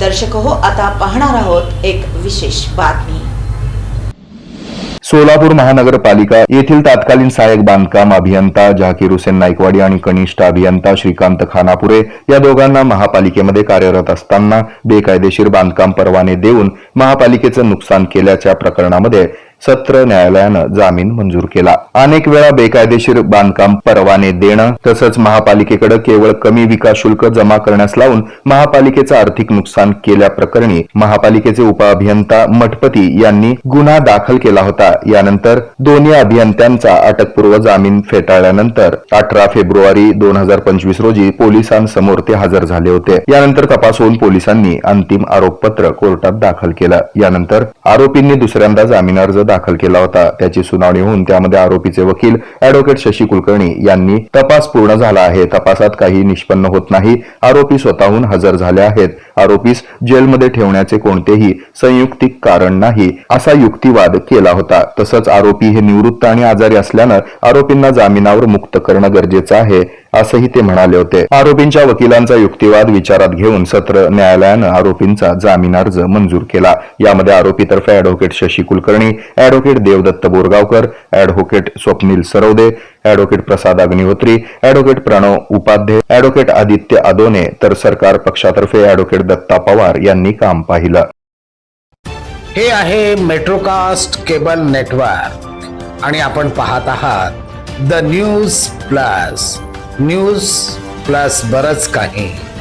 दर्शक हो आता पाहणार आहोत एक विशेष बातमी. सोलापूर महानगरपालिका येथील तत्कालीन सहाय्यक बांधकाम अभियंता झाकीर हुसेन नाईकवाडी आणि कनिष्ठ अभियंता श्रीकांत खानापुरे या दोघांना महापालिकेमध्ये कार्यरत असताना बेकायदेशीर बांधकाम परवाने देऊन महापालिकेचं नुकसान केल्याच्या प्रकरणामध्ये सत्र न्यायालयानं जामीन मंजूर केला. अनेक वेळा बेकायदेशीर बांधकाम परवाने देणं तसंच महापालिकेकडे केवळ कमी विकास शुल्क जमा करण्यास लावून महापालिकेचं आर्थिक नुकसान केल्याप्रकरणी महापालिकेचे उपअभियंता मठपती यांनी गुन्हा दाखल केला होता. यानंतर दोन्ही अभियंत्यांचा अटकपूर्व जामीन फेटाळल्यानंतर अठरा फेब्रुवारी दोन हजार पंचवीस रोजी पोलिसांसमोर ते हजर झाले होते. यानंतर तपास होऊन पोलिसांनी अंतिम आरोपपत्र कोर्टात दाखल केलं. यानंतर आरोपींनी दुसऱ्यांदा जामीन अर्ज दाखल केला होता. त्याची सुनावणी होऊन त्यामध्ये आरोपीचे वकील अॅडव्होकेट शशी कुलकर्णी यांनी तपास पूर्ण झाला आहे. तपासात काही निष्पन्न होत नाही. आरोपी स्वतःहून हजर झाले आहेत. आरोपीस जेलमध्ये ठेवण्याचे कोणतेही संयुक्तिक कारण नाही असा युक्तिवाद केला होता. तसंच आरोपी हे निवृत्त आणि आजारी असल्यानं आरोपींना जामिनावर मुक्त करणं गरजेचं आहे. असंही ते म्हणाले होते. आरोपींच्या वकिलांचा युक्तिवाद विचारात घेऊन सत्र न्यायालयानं आरोपींचा जामीन अर्ज मंजूर केला. यामध्ये आरोपीतर्फे advocate Shashi Kulkarni advocate Devdatt Borgaonkar advocate Swapnil Sarvade advocate Prasad Agnihotri advocate Pranav Upadhye advocate Aditya Adone तर सरकार पक्षातर्फे अॅडव्होकेट दत्ता पवार यांनी काम पाहिलं. हे आहे मेट्रोकास्ट केबल नेटवर्क आणि आपण पाहत आहात the news plus. News plus बरच काही.